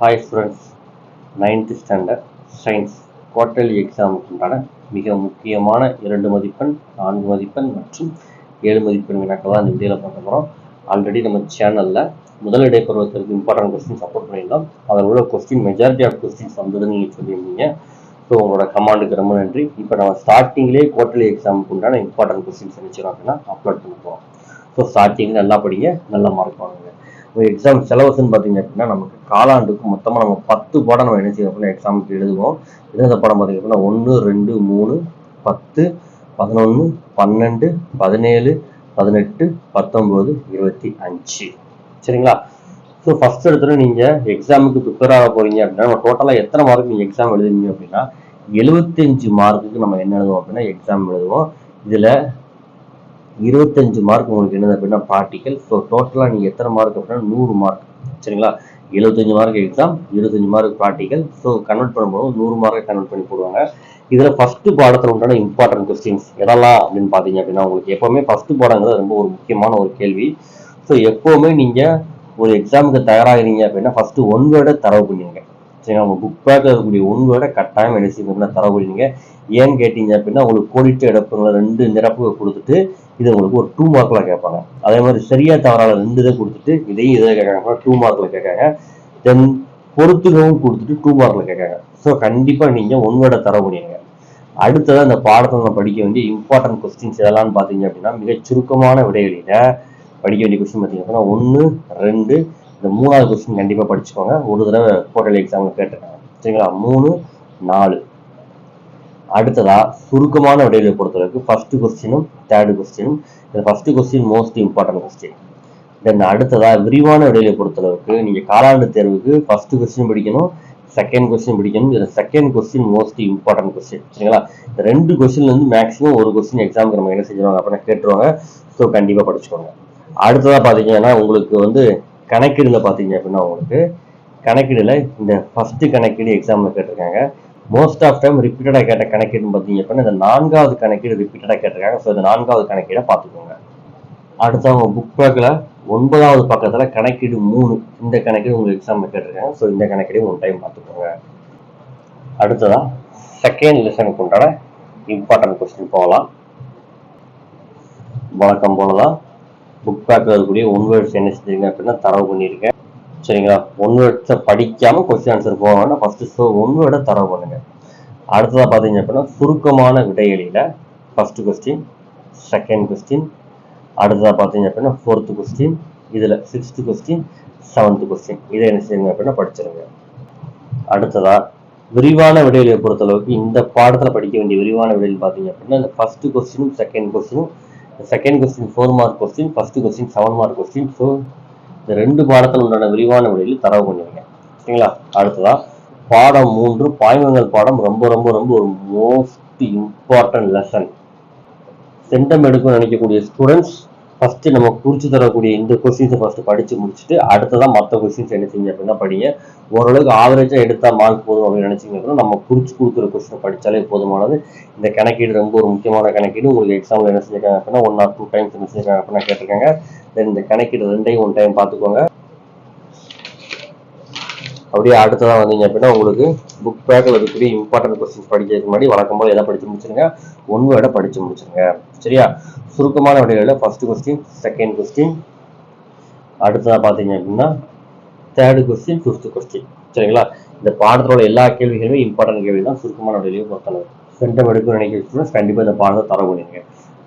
Hi students ninth standard science quarterly எக்ஸாமுக்கு உண்டான மிக முக்கியமான இரண்டு மதிப்பெண் நான்கு மதிப்பெண் மற்றும் ஏழு மதிப்பெண் வினாக்கள் தான் இந்த வீடியோவில் பார்க்க போகிறோம் ஆல்ரெடி நம்ம சேனலில் முதல் இடைப்பருவத்திற்கு இம்பார்ட்டன்ட் கொஸ்டின் சப்போர்ட் பண்ணியிருந்தோம். அதில் உள்ள கொஸ்டின் மெஜாரிட்டி ஆஃப் கொஸ்டின்ஸ் வந்ததுன்னு நீங்கள் சொல்லியிருந்தீங்க. ஸோ உங்களோட கமாண்டுக்கு ரொம்ப நன்றி. இப்போ நம்ம ஸ்டார்டிங்லேயே குவார்டர்லி எக்ஸாமுக்கு உண்டான இம்பார்ட்டன்ட் கொஸ்டின்ஸ் நினச்சிடும் அப்படின்னா அப்லோட் பண்ண போகிறோம் ஸோ ஸ்டார்டிங் நல்லா படிங்க நல்ல மார்க் வாங்குங்க. ஒரு எக்ஸாம் சிலபஸ்ன்னு பார்த்தீங்க அப்படின்னா நமக்கு காலாண்டுக்கு மொத்தமாக நம்ம பத்து பாடம் நம்ம என்ன செய்யணும் அப்படின்னா எக்ஸாமுக்கு எழுதுவோம். எழுத பாடம் பார்த்தீங்க அப்படின்னா ஒன்று ரெண்டு மூணு பத்து பதினொன்று பன்னெண்டு பதினேழு பதினெட்டு பத்தொம்போது இருபத்தி அஞ்சு. சரிங்களா? ஸோ ஃபஸ்ட் எடுத்துகிட்டு நீங்கள் எக்ஸாமுக்கு ப்ரிப்பேர் ஆக போகிறீங்க அப்படின்னா நம்ம டோட்டலாக எத்தனை மார்க் நீங்கள் எக்ஸாம் எழுதுவீங்க அப்படின்னா எழுபத்தஞ்சு மார்க்குக்கு நம்ம என்ன எழுதுவோம் அப்படின்னா எக்ஸாம் எழுதுவோம். இதில் இருபத்தஞ்சு மார்க் உங்களுக்கு என்னது அப்படின்னா ப்ராக்டிக்கல் ஸோ டோட்டலாக நீங்கள் எத்தனை மார்க் அப்படின்னா நூறு மார்க் சரிங்களா? எழுபத்தஞ்சு மார்க் எக்ஸாம் இருபத்தஞ்சு மார்க் ப்ராக்டிக்கல் ஸோ கன்வெர்ட் பண்ணும்போது நூறு மார்க்கை கன்வெர்ட் பண்ணி போடுவாங்க. இதில் ஃபஸ்ட்டு பாடத்தில் உண்டான இம்பார்ட்டன்ட் கொஸ்டின்ஸ் எதெல்லாம் அப்படின்னு பார்த்தீங்க அப்படின்னா உங்களுக்கு எப்போவுமே ஃபஸ்ட்டு பாடங்கிறது ரொம்ப ஒரு முக்கியமான ஒரு கேள்வி. ஸோ எப்போவுமே நீங்கள் ஒரு எக்ஸாமுக்கு தயாராகிறீங்க அப்படின்னா ஃபஸ்ட்டு ஒன் வேர்டை தரவு பண்ணிடுங்க. சரிங்களா? உங்கள் புக் பேக்கில் இருக்கக்கூடிய ஒன் வேர்டை கட்டாயம் என்ன செய்யணும் அப்படின்னா தரவு பண்ணிடுங்க. ஏன்னு கேட்டீங்க அப்படின்னா உங்களுக்கு கோடிட்டு இடப்புங்களை ரெண்டு நிரப்பு கொடுத்துட்டு இது உங்களுக்கு ஒரு டூ மார்க்கில் கேட்பாங்க. அதே மாதிரி சரியா தவறால ரெண்டு இதை கொடுத்துட்டு இதையும் இதை கேட்காங்க. டூ மார்க்கில் கேட்காங்க. தென் பொறுத்துகவும் கொடுத்துட்டு டூ மார்க்கில் கேட்காங்க. ஸோ கண்டிப்பாக நீங்கள் உங்களோட தர முடியுங்க. அடுத்ததாக இந்த பாடத்தை நம்ம படிக்க வேண்டிய இம்பார்ட்டன்ட் கொஸ்டின்ஸ் எதெல்லாம்னு பார்த்தீங்க அப்படின்னா மிக சுருக்கமான விடைகளில் படிக்க வேண்டிய கொஸ்டின் பார்த்தீங்க அப்படின்னா ஒன்று ரெண்டு இந்த மூணாவது கொஸ்டின் கண்டிப்பாக படிச்சுக்கோங்க. ஒரு தடவை போர்ட்டல் எக்ஸாமில் கேட்டிருக்காங்க. சரிங்களா? மூணு நாலு. அடுத்ததா சுருக்கமான விடைகளை பொறுத்தளவுக்கு ஃபர்ஸ்ட் கொஸ்டினும் தேர்டு கொஸ்டினும் இந்த first question most important question then அடுத்ததா விரிவான விடைகளை பொறுத்தளவுக்கு நீங்க காலாண்டு தேர்வுக்கு ஃபர்ஸ்ட் கொஸ்டின் படிக்கணும் செகண்ட் கொஸ்டின் படிக்கணும் இதில் second question most important question சரிங்களா? இந்த ரெண்டு கொஸ்டின்ல இருந்து மேக்ஸிமம் ஒரு கொஸ்டின் எக்ஸாமுக்கு நம்ம என்ன செஞ்சிருவாங்க? அப்படின்னா கேட்டுருவாங்க. ஸோ கண்டிப்பா படிச்சுக்கோங்க. அடுத்ததா பாத்தீங்கன்னா உங்களுக்கு வந்து கணக்கீடுல பார்த்தீங்க அப்படின்னா உங்களுக்கு கணக்கீடுல இந்த ஃபர்ஸ்ட் கணக்கீடு எக்ஸாம்ல கேட்டிருக்காங்க. மோஸ்ட் ஆஃப் டைம் ரிப்பீட்டடாக கேட்ட கணக்கீடுன்னு பார்த்தீங்க அப்படின்னா இந்த நான்காவது கணக்கீடு ரிப்பீட்டடாக கேட்டிருக்காங்க. ஸோ இந்த நான்காவது கணக்கீடை பார்த்துக்கோங்க. அடுத்தவங்க புக் பேக்கில் ஒன்பதாவது பக்கத்தில் கணக்கீடு மூணு. இந்த கணக்கீடு உங்களுக்கு எக்ஸாமில் கேட்டிருக்காங்க. ஸோ இந்த கணக்கீடையும் ஒன் டைம் பார்த்துக்கோங்க. அடுத்ததாக செகண்ட் லெசனுக்கு உண்டான இம்பார்ட்டன்ட் கொஸ்டின் போகலாம். வழக்கம் போல தான் புக் பேக்கில் இருக்கக்கூடிய ஒன்பது என்ன செஞ்சுருங்க அப்படின்னா தரவு பண்ணியிருக்கேன். சரிங்களா? ஒன் வேர்ட்ஸை படிக்காமல் கொஸ்டின் ஆன்சர் போவாங்கன்னா ஃபஸ்ட்டு ஸோ ஒன் வேர்டை தரவு பண்ணுங்க. அடுத்ததாக பார்த்தீங்க அப்படின்னா சுருக்கமான விடைகளில் ஃபஸ்ட்டு கொஸ்டின் செகண்ட் கொஸ்டின் அடுத்ததாக பார்த்தீங்க அப்படின்னா ஃபோர்த்து கொஸ்டின் இதில் சிக்ஸ்த்து கொஸ்டின் செவன்த்து கொஸ்டின் இதை என்ன செய்யுங்க அப்படின்னா படிச்சிருங்க. அடுத்ததாக விரிவான விடைகளை பொறுத்தளவுக்கு இந்த பாடத்தில் படிக்க வேண்டிய விரிவான விடையில் பார்த்தீங்க அப்படின்னா இந்த ஃபஸ்ட்டு கொஸ்டினும் second கொஸ்டினும் second question four mark question first question seven mark question so இந்த ரெண்டு பாடத்தில் உண்டான விரிவான விடையில் தரவு பண்ணிருக்கேன். சரிங்களா? அடுத்ததா பாடம் மூன்று பாய்மங்கள் பாடம் ரொம்ப ரொம்ப ரொம்ப ஒரு மோஸ்ட் இம்பார்ட்டன்ட் லெசன் சென்டம் எடுக்கணும்னு நினைக்கக்கூடிய ஸ்டூடெண்ட்ஸ் ஃபஸ்ட்டு நம்ம குறித்து தரக்கூடிய இந்த கொஸ்டின்ஸை ஃபஸ்ட்டு படித்து முடிச்சுட்டு அடுத்ததான் மற்ற கொஸ்டின்ஸ் என்ன செஞ்சு அப்படின்னா படிங்க. ஓரளவுக்கு ஆவரேஜாக எடுத்தால் மார்க் போதும் அப்படின்னு நினச்சிங்க அப்படின்னா நம்ம குறித்து கொடுக்குற கொஸ்டினை படித்தாலே போதுமானது. இந்த கணக்கீடு ரொம்ப ஒரு முக்கியமான கணக்கீடு. உங்களுக்கு எக்ஸாம்ல என்ன செஞ்சிருக்காங்க அப்படின்னா ஒன் ஆர் டூ டைம்ஸ் என்ன செஞ்சிருக்காங்க அப்படின்னா கேட்டிருக்காங்க. தென் இந்த கணக்கீடு ரெண்டையும் ஒன் டைம் பார்த்துக்கோங்க. அப்படியே அடுத்ததாக வந்தீங்க அப்படின்னா உங்களுக்கு புக் பேக்கில் இருக்கக்கூடிய இம்பார்ட்டன்ட் கொஸ்டின்ஸ் படிக்கிறதுக்கு முன்னாடி வழக்கம் போல் எதை படித்து முடிச்சிருங்க. ஒன் வேர்டை படித்து முடிச்சிருங்க. சரியா? சுருக்கமான விடைகளில் ஃபர்ஸ்ட் கொஸ்டின் செகண்ட் கொஸ்டின் அடுத்ததாக பார்த்தீங்க அப்படின்னா தேர்டு கொஸ்டின் ஃபிஃப்த் கொஸ்டின் சரிங்களா? இந்த பாடத்தோட எல்லா கேள்விகளுமே இம்பார்ட்டன்ட் கேள்வி தான் சுருக்கமான விடையிலையும் பொறுத்தளவு சென்டம் எடுக்க நினைக்கிற ஸ்டூடெண்ட்ஸ் கண்டிப்பாக இந்த பாடத்தை தர முடியுங்க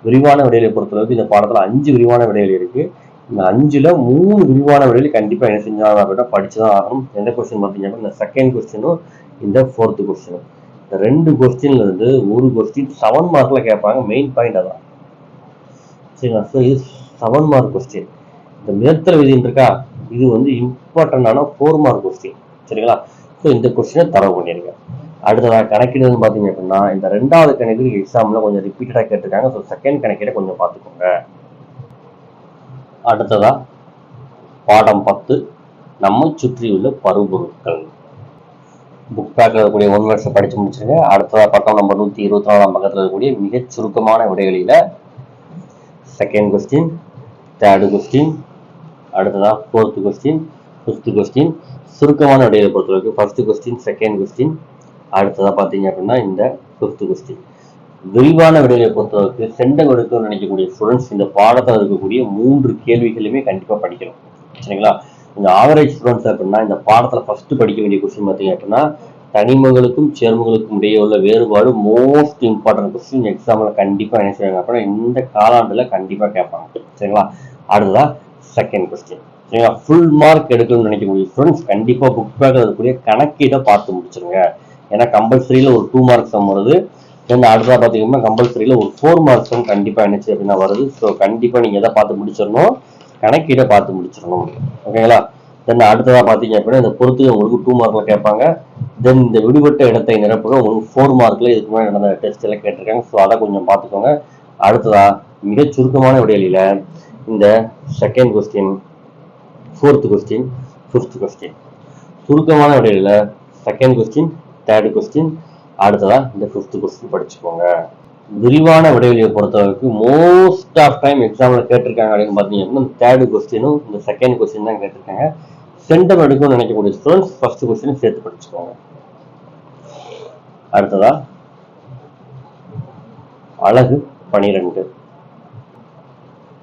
விரிவான விடையிலை பொறுத்தளவுக்கு இந்த பாடத்தில் அஞ்சு விரிவான விடையில் இருக்குது இந்த அஞ்சுல மூணு விரிவான வழியில் கண்டிப்பாக என்ன செஞ்சாங்க அப்படின்னா படிச்சு தான் ஆகணும். எந்த கொஸ்டின் பார்த்தீங்க அப்படின்னா இந்த செகண்ட் கொஸ்டினும் இந்த ஃபோர்த்து கொஸ்டினும் இந்த ரெண்டு கொஸ்டின்ல இருந்து ஒரு கொஸ்டின் செவன் மார்க்ல கேட்பாங்க. மெயின் பாயிண்ட் அதான். சரிங்களா? ஸோ இது செவன் மார்க் கொஸ்டின் இந்த மேத்தல் விதின்னு இருக்கா? இது வந்து இம்பார்ட்டண்டான ஃபோர் மார்க் கொஸ்டின் சரிங்களா? ஸோ இந்த கொஸ்டினை தரவு பண்ணிருங்க. அடுத்ததாக கணக்கீடுன்னு பார்த்தீங்க அப்படின்னா இந்த ரெண்டாவது கணக்கீடு எக்ஸாமில் கொஞ்சம் ரிப்பீட்டடாக கேட்டிருக்காங்க. ஸோ செகண்ட் கணக்கீடை கொஞ்சம் பார்த்துக்கோங்க. அடுத்ததா பாடம் பத்து நம்மை சுற்றியுள்ள பருப்பொருட்கள் புக் பேக்கில் இருக்கக்கூடிய ஒன் வருஷம் படித்து முடிச்சிருங்க. அடுத்ததாக பக்கம் நம்பர் நூற்றி இருபத்தி நாலாம் பக்கத்தில் இருக்கக்கூடிய மிகச் சுருக்கமான விடைகளில் செகண்ட் கொஸ்டின் தேர்டு கொஸ்டின் அடுத்ததாக ஃபோர்த்து கொஸ்டின் ஃபிஃப்த் கொஸ்டின் சுருக்கமான விடைகளை பொறுத்தவரைக்கும் ஃபர்ஸ்ட் கொஸ்டின் செகண்ட் கொஸ்டின் அடுத்ததாக பார்த்தீங்க அப்படின்னா இந்த ஃபிஃப்த் கொஸ்டின் விரிவான விடையை பொறுத்தவரைக்கும் செண்டம் எடுக்கணும்னு நினைக்கக்கூடிய ஸ்டூடெண்ட்ஸ் இந்த பாடத்தில் இருக்கக்கூடிய மூன்று கேள்விகளுமே கண்டிப்பாக படிக்கணும். சரிங்களா? இந்த ஆவரேஜ் ஸ்டூடெண்ட்ஸ் அப்படின்னா இந்த பாடத்தில் ஃபர்ஸ்ட் படிக்க வேண்டிய கொஸ்டின் பார்த்தீங்க அப்படின்னா தனிமங்களுக்கும் சேர்மங்களுக்கும் இடையே உள்ள வேறுபாடு மோஸ்ட் இம்பார்ட்டன்ட் கொஸ்டின் எக்ஸாமில் கண்டிப்பாக என்ன செய்வாங்க அப்படின்னா இந்த காலாண்டில் கண்டிப்பாக கேட்பாங்க. சரிங்களா? அடுத்ததான் செகண்ட் கொஸ்டின் சரிங்களா? ஃபுல் மார்க் எடுக்கணும்னு நினைக்கக்கூடிய ஸ்டூடெண்ட்ஸ் கண்டிப்பாக புக் பேக்கில் இருக்கக்கூடிய கணக்கீடை பார்த்து முடிச்சிருங்க. ஏன்னா கம்பல்சரியில் ஒரு டூ மார்க்ஸ் வருது. தென் அடுத்ததாக பார்த்தீங்கன்னா கம்பல்சரியில் ஒரு ஃபோர் மார்க்ஸும் கண்டிப்பாக என்னச்சு அப்படின்னா வருது. ஸோ கண்டிப்பாக நீங்கள் எதை பார்த்து முடிச்சிடணும்? கணக்கீடை பார்த்து முடிச்சிடணும். ஓகேங்களா தென் அடுத்ததாக பார்த்தீங்க அப்படின்னா இந்த பொறுத்து உங்களுக்கு டூ மார்க்கில் கேட்பாங்க. தென் இந்த விடுபட்ட இடத்தை நிரப்புக உங்களுக்கு ஃபோர் மார்க்கில் இதுக்கு முன்னாடி நடந்த டெஸ்ட் எல்லாம் கேட்டிருக்காங்க. ஸோ அதை கொஞ்சம் பார்த்துக்கோங்க. அடுத்ததா மிக சுருக்கமான விடையில இந்த second question fourth question fifth question சுருக்கமான விடையில செகண்ட் கொஸ்டின் தேர்டு கொஸ்டின் அடுத்ததா இந்த ஃபிஃப்த் கொஸ்டின் படிச்சுக்கோங்க. விரிவான விடைவெளியை பொறுத்தளவுக்கு மோஸ்ட் ஆஃப் டைம் எக்ஸாம்ல கேட்டிருக்காங்க அப்படின்னு பார்த்தீங்க தேர்ட் கொஸ்டினும் இந்த செகண்ட் கொஸ்டின் தான் கேட்டிருக்காங்க. சென்டம் எடுக்கணும்னு நினைக்கக்கூடிய ஸ்டூடெண்ட்ஸ் ஃபர்ஸ்ட் கொஸ்டின் சேர்த்து படிச்சுக்கோங்க. அடுத்ததா? அழகு பனிரெண்டு.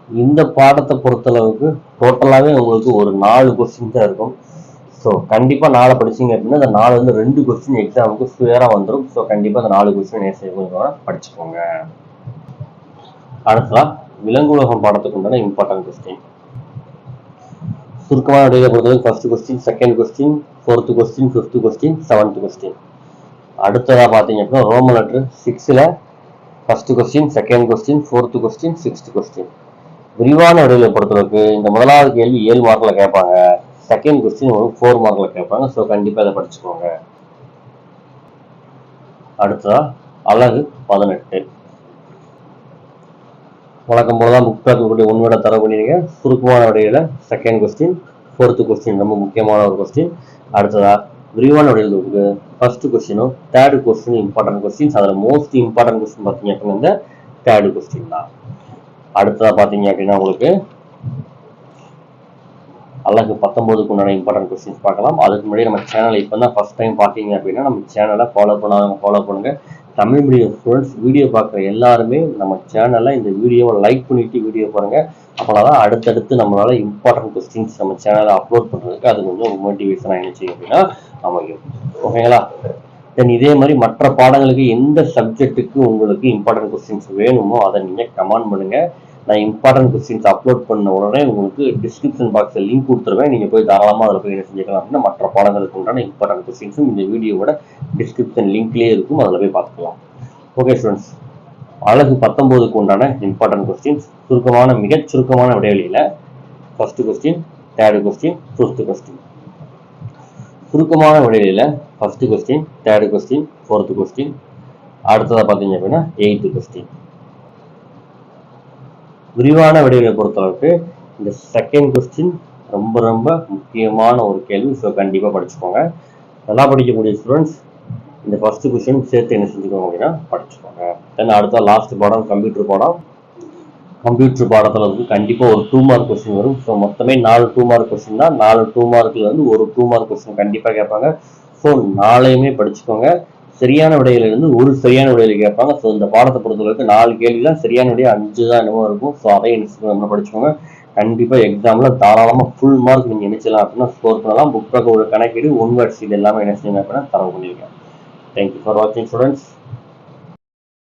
இந்த பாடத்தை பொறுத்தளவுக்கு டோட்டலாகவே உங்களுக்கு ஒரு நாலு கொஸ்டின் தான் இருக்கும். ஸோ கண்டிப்பாக நாளை படிச்சீங்க அப்படின்னா அந்த நாலு வந்து ரெண்டு கொஸ்டின் எக்ஸாமுக்கு ஃபியராக வந்துடும் ஸோ கண்டிப்பாக அந்த நாலு கொஸ்டின் என்ன செய்ய படிச்சுக்கோங்க. அடுத்ததா விலங்குலகம் பாடத்துக்கு உண்டான இம்பார்ட்டன்ட் கொஸ்டின் சுருக்கமான விடையை பொறுத்தவரைக்கும் first question second question fourth question fifth question seventh question அடுத்ததாக பார்த்தீங்க அப்படின்னா ரோமன் லெட்டர் சிக்ஸில் first question second question fourth question sixth question விரிவான விடையில பொறுத்தளவுக்கு இந்த முதலாவது கேள்வி ஏழு மார்க்கில் கேட்பாங்க. செகண்ட் கொஸ்டின் உங்களுக்கு ஃபோர் மார்க்கில் கேட்பாங்க. ஸோ கண்டிப்பாக அதை படிச்சுக்கோங்க. அடுத்ததா அழகு பதினெட்டு. வழக்கம் போல தான் புக் பேக்கக்கூடிய உண்மையோட தர பண்ணிருங்க சுருக்கமான வடையில் செகண்ட் கொஸ்டின் ஃபோர்த்து கொஸ்டின் ரொம்ப முக்கியமான ஒரு கொஸ்டின் அடுத்ததா விரிவான விடையில் இருக்கு. ஃபர்ஸ்ட் கொஸ்டினும் தேர்டு கொஸ்டின் இம்பார்ட்டன்ட் கொஸ்டின்ஸ் அதில் மோஸ்ட் இம்பார்ட்டன்ட் கொஸ்டின் பார்த்தீங்க அப்படின்னா இந்த தேர்டு கொஸ்டின் தான். அடுத்ததா பார்த்தீங்க அப்படின்னா உங்களுக்கு அழகு பத்தொன்பதுக்கு உண்டான இம்பார்ட்டன்ட் கொஸ்டின்ஸ் பார்க்கலாம். அதுக்கு முன்னாடி நம்ம சேனலை இப்போ தான் ஃபஸ்ட் டைம் பார்த்தீங்க அப்படின்னா நம்ம சேனலை ஃபாலோ பண்ணாதவங்க ஃபாலோ பண்ணுங்க. தமிழ் மீடியம் ஸ்டூடெண்ட்ஸ் வீடியோ பார்க்குற எல்லாருமே நம்ம சேனலில் இந்த வீடியோவை லைக் பண்ணிட்டு வீடியோ பாருங்க. அப்போனா தான் அடுத்தடுத்து நம்மளால இம்பார்ட்டன்ட் கொஸ்டின்ஸ் நம்ம சேனலில் அப்லோட் பண்ணுறதுக்கு அது கொஞ்சம் மோட்டிவேஷனாக என்ன அப்படின்னா அமையும் ஓகேங்களா தென் இதே மாதிரி மற்ற பாடங்களுக்கு எந்த சப்ஜெக்ட்டுக்கு உங்களுக்கு இம்பார்ட்டன்ட் கொஸ்டின்ஸ் வேணுமோ அதை நீங்கள் கமெண்ட் பண்ணுங்க. நான் இம்பார்ட்டன்ட் கொஸ்டின்ஸ் அப்லோட் பண்ண உடனே உங்களுக்கு டிஸ்கிரிப்ஷன் பாக்ஸில் லிங்க் கொடுத்துருவேன். நீங்கள் போய் தாராளமாக அதில் போய் என்ன செஞ்சுக்கலாம் அப்படின்னா மற்ற பாடங்களுக்கு உண்டான இம்பார்ட்டன்ட் கொஸ்டின்ஸும் இந்த வீடியோவோட டிஸ்கிரிப்ஷன் லிங்க்லேயே இருக்கும். அதில் போய் பார்த்துக்கலாம். ஓகே ஸ்டூடெண்ட்ஸ் அழகு பத்தொம்போதுக்கு உண்டான இம்பார்ட்டன்ட் கொஸ்டின்ஸ் சுருக்கமான மிகச் சுருக்கமான விடைவெளியில் first question third question fifth question சுருக்கமான விடைவெளியில் first question third question fourth question அடுத்ததாக பார்த்தீங்க அப்படின்னா எயித்து கொஸ்டின் விரிவான விடைகளை பொறுத்தளவுக்கு இந்த செகண்ட் கொஸ்டின் ரொம்ப ரொம்ப முக்கியமான ஒரு கேள்வி. ஸோ கண்டிப்பாக படிச்சுக்கோங்க. நல்லா படிக்கக்கூடிய ஸ்டூடெண்ட்ஸ் இந்த ஃபர்ஸ்ட் கொஸ்டின் சேர்த்து என்ன செஞ்சுக்கோங்க அப்படின்னா படிச்சுக்கோங்க. தென் அடுத்த லாஸ்ட் பாடம் கம்ப்யூட்டர் பாடம். கம்ப்யூட்டர் பாடத்தில் வந்து கண்டிப்பாக ஒரு டூ மார்க் கொஸ்டின் வரும். ஸோ மொத்தமே நாலு டூ மார்க் கொஸ்டின் தான் நாலு டூ மார்க்கில் வந்து ஒரு டூ மார்க் கொஸ்டின் கண்டிப்பாக கேட்பாங்க. ஸோ நாளையுமே படிச்சுக்கோங்க. சரியான விடையில இருந்து ஒரு சரியான விடையில கேட்பாங்க. ஸோ இந்த பாடத்தை பொறுத்தவரைக்கும் நாலு கேள்வி தான் சரியான விடையை அஞ்சு தான் என்னமோ இருக்கும். ஸோ அதை என்ன படிச்சுக்கோங்க. கண்டிப்பாக எக்ஸாமில் தாராளமாக ஃபுல் மார்க் நீங்கள் நினைச்சலாம் அப்படின்னா ஸ்கோர் பண்ணலாம். புக் பேக்கோட கணக்கீடு ஒன் வேர்ட்ஸ் இது எல்லாமே என்ன செய்யுங்க அப்படின்னா தரவு பண்ணியிருக்கேன். தேங்க்யூ ஃபார் வாட்சிங் ஸ்டூடெண்ட்ஸ்